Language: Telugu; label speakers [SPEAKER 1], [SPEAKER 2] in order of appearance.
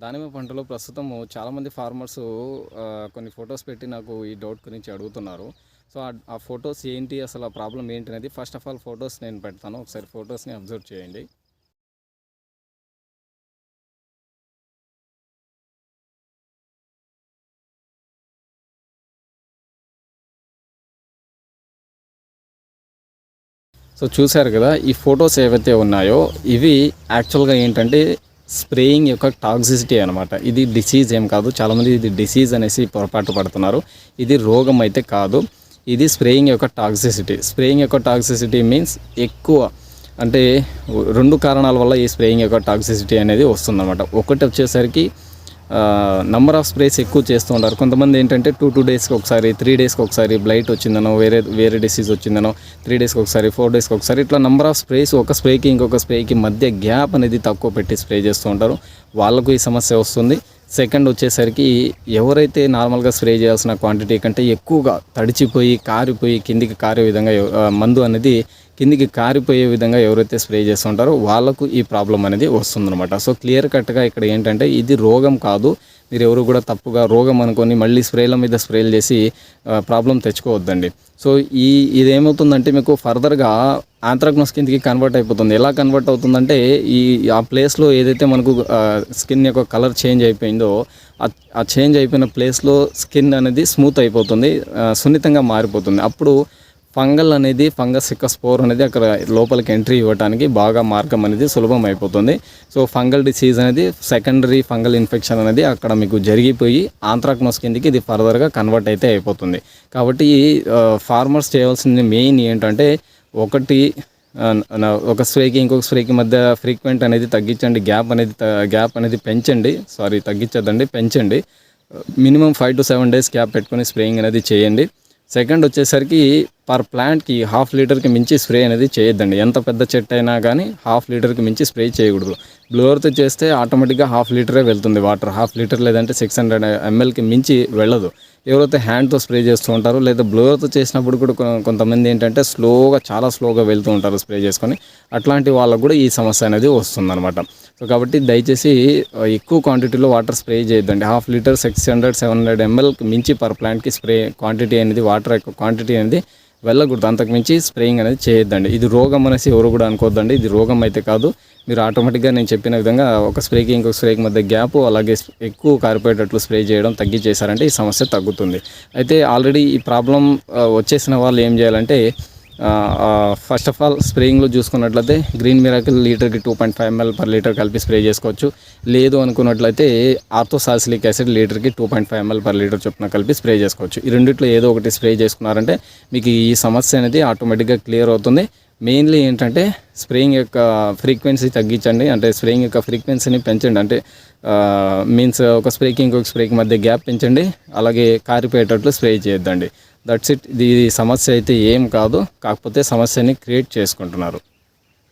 [SPEAKER 1] దానిమ్మ పంటలో ప్రస్తుతం చాలామంది ఫార్మర్స్ కొన్ని ఫొటోస్ పెట్టి నాకు ఈ డౌట్ గురించి అడుగుతున్నారు. సో ఆ- ఫొటోస్ ఏంటి? అసలు ఆ ప్రాబ్లం ఏంటి అనేది ఫస్ట్ ఆఫ్ ఆల్ ఫొటోస్ నేను పెడతాను. ఒకసారి ఫొటోస్ని అబ్జర్వ్ చేయండి. సో చూశారు కదా ఈ ఫొటోస్ ఏవైతే ఉన్నాయో ఇవి యాక్చువల్గా ఏంటంటే స్ప్రేయింగ్ యొక్క టాక్సిసిటీ అనమాట ఇది డిసీజ్ ఏం కాదు. చాలామంది ఇది డిసీజ్ అనేసి పొరపాటు పడుతున్నారు. ఇది రోగం అయితే కాదు. ఇది స్ప్రేయింగ్ యొక్క టాక్సిసిటీ. స్ప్రేయింగ్ యొక్క టాక్సిసిటీ మీన్స్ ఎక్కువ అంటే రెండు కారణాల వల్ల ఈ స్ప్రేయింగ్ యొక్క టాక్సిసిటీ అనేది వస్తుందన్నమాట. ఒకటి వచ్చేసరికి నంబర్ ఆఫ్ స్ప్రేస్ ఎక్కువ చేస్తూ ఉంటారు. కొంతమంది ఏంటంటే టూ టూ డేస్కి ఒకసారి త్రీ డేస్కి ఒకసారి బ్లైట్ వచ్చిందనో వేరే వేరే డిసీజ్ వచ్చిందనో త్రీ డేస్కి ఒకసారి ఫోర్ డేస్కి ఒకసారి ఇట్లా నంబర్ ఆఫ్ స్ప్రేస్ ఒక స్ప్రేకి ఇంకొక స్ప్రేకి మధ్య గ్యాప్ అనేది తక్కువ పెట్టి స్ప్రే చేస్తూ ఉంటారు. వాళ్ళకు ఈ సమస్య వస్తుంది. సెకండ్ వచ్చేసరికి ఎవరైతే నార్మల్గా స్ప్రే చేయాల్సిన క్వాంటిటీ కంటే ఎక్కువగా తడిచిపోయి కారిపోయి కిందికి కారే విధంగా మందు అనేది కిందికి కారిపోయే విధంగా ఎవరైతే స్ప్రే చేస్తుంటారో వాళ్ళకు ఈ ప్రాబ్లం అనేది వస్తుందన్నమాట. సో క్లియర్ కట్గా ఇక్కడ ఏంటంటే ఇది రోగం కాదు. మీరు ఎవరు కూడా తప్పుగా రోగం అనుకొని మళ్ళీ స్ప్రేల మీద స్ప్రేలు చేసి ప్రాబ్లం తెచ్చుకోవద్దండి. సో ఈ ఇదేమవుతుందంటే మీకు ఫర్దర్గా ఆంథ్రాక్నో స్కిన్కి కన్వర్ట్ అయిపోతుంది. ఎలా కన్వర్ట్ అవుతుందంటే ఈ ఆ ప్లేస్లో ఏదైతే మనకు స్కిన్ యొక్క కలర్ చేంజ్ అయిపోయిందో ఆ- చేంజ్ అయిపోయిన ప్లేస్లో స్కిన్ అనేది స్మూత్ అయిపోతుంది సున్నితంగా మారిపోతుంది. అప్పుడు ఫంగల్ అనేది ఫంగస్ యొక్క స్పోర్ అనేది అక్కడ లోపలికి ఎంట్రీ ఇవ్వడానికి బాగా మార్గం అనేది సులభం అయిపోతుంది. సో ఫంగల్ డిసీజ్ అనేది సెకండరీ ఫంగల్ ఇన్ఫెక్షన్ అనేది అక్కడ మీకు జరిగిపోయి ఆంథ్రాక్నోస్ కిందకి ఇది ఫర్దర్గా కన్వర్ట్ అయితే అయిపోతుంది. కాబట్టి ఫార్మర్స్ చేయాల్సింది మెయిన్ ఏంటంటే ఒకటి ఒక స్ప్రేకి ఇంకొక స్ప్రేకి మధ్య ఫ్రీక్వెంట్ అనేది తగ్గించండి. గ్యాప్ అనేది గ్యాప్ అనేది పెంచండి. సారీ తగ్గించదండి పెంచండి. Minimum five to seven days gap పెట్టుకొని స్ప్రేయింగ్ అనేది చేయండి. సెకండ్ వచ్చేసరికి పర్ ప్లాంట్కి హాఫ్ లీటర్కి మించి స్ప్రే అనేది చేయొద్దండి. ఎంత పెద్ద చెట్టు అయినా కానీ హాఫ్ లీటర్కి మించి స్ప్రే చేయకూడదు. బ్లోవర్తో చేస్తే ఆటోమేటిక్గా హాఫ్ లీటరే వెళ్తుంది వాటర్. హాఫ్ లీటర్ లేదంటే సిక్స్ హండ్రెడ్ ఎంఎల్కి మించి వెళ్ళదు. ఎవరైతే హ్యాండ్తో స్ప్రే చేస్తూ ఉంటారో లేదా బ్లోవర్తో చేసినప్పుడు కూడా కొంతమంది ఏంటంటే స్లోగా చాలా స్లోగా వెళ్తూ ఉంటారు స్ప్రే చేసుకొని. అట్లాంటి వాళ్ళకు కూడా ఈ సమస్య అనేది వస్తుందన్నమాట. సో కాబట్టి దయచేసి ఎక్కువ క్వాంటిటీలో వాటర్ స్ప్రే చేయొద్దండి. Half litre six hundred seven hundred ఎంఎల్కి మించి పర్ ప్లాంట్కి స్ప్రే క్వాంటిటీ అనేది వాటర్ యొక్క క్వాంటిటీ అనేది వెళ్ళకూడదు. అంతకు మించి స్ప్రేయింగ్ అనేది చేయొద్దండి. ఇది రోగం అనేసి ఎవరు కూడా అనుకోవద్దండి ఇది రోగం అయితే కాదు. మీరు ఆటోమేటిక్గా నేను చెప్పిన విధంగా ఒక స్ప్రేకి ఇంకొక స్ప్రేకి మధ్య గ్యాప్ అలాగే ఎక్కువ కారిపోయేటట్లు స్ప్రే చేయడం తగ్గించేశారంటే ఈ సమస్య తగ్గుతుంది. అయితే ఆల్రెడీ ఈ ప్రాబ్లం వచ్చేసిన వాళ్ళు ఏం చేయాలంటే ఫస్ట్ ఆఫ్ ఆల్ స్ప్రేయింగ్లో చూసుకున్నట్లయితే గ్రీన్ మిరాకిల్ లీటర్కి two point five ML per litre కలిపి స్ప్రే చేసుకోవచ్చు. లేదు అనుకున్నట్లయితే ఆర్థోసాసిలిక్ యాసిడ్ లీటర్కి two point five ML per litre చొప్పున కలిపి స్ప్రే చేసుకోవచ్చు. ఈ రెండిట్లో ఏదో ఒకటి స్ప్రే చేసుకున్నారంటే మీకు ఈ సమస్య అనేది ఆటోమేటిక్గా క్లియర్ అవుతుంది. మెయిన్లీ ఏంటంటే స్ప్రేయింగ్ యొక్క ఫ్రీక్వెన్సీ తగ్గించండి. అంటే స్ప్రేయింగ్ యొక్క ఫ్రీక్వెన్సీని పెంచండి. అంటే మీన్స్ ఒక స్ప్రేకి ఇంకొక స్ప్రేకి మధ్య గ్యాప్ పెంచండి. అలాగే కారిపోయేటట్లు స్ప్రే చేయొద్దండి. దట్స్ ఇట్ ఇది సమస్య అయితే ఏం కాదు. కాకపోతే సమస్యని క్రియేట్ చేసుకుంటున్నారు.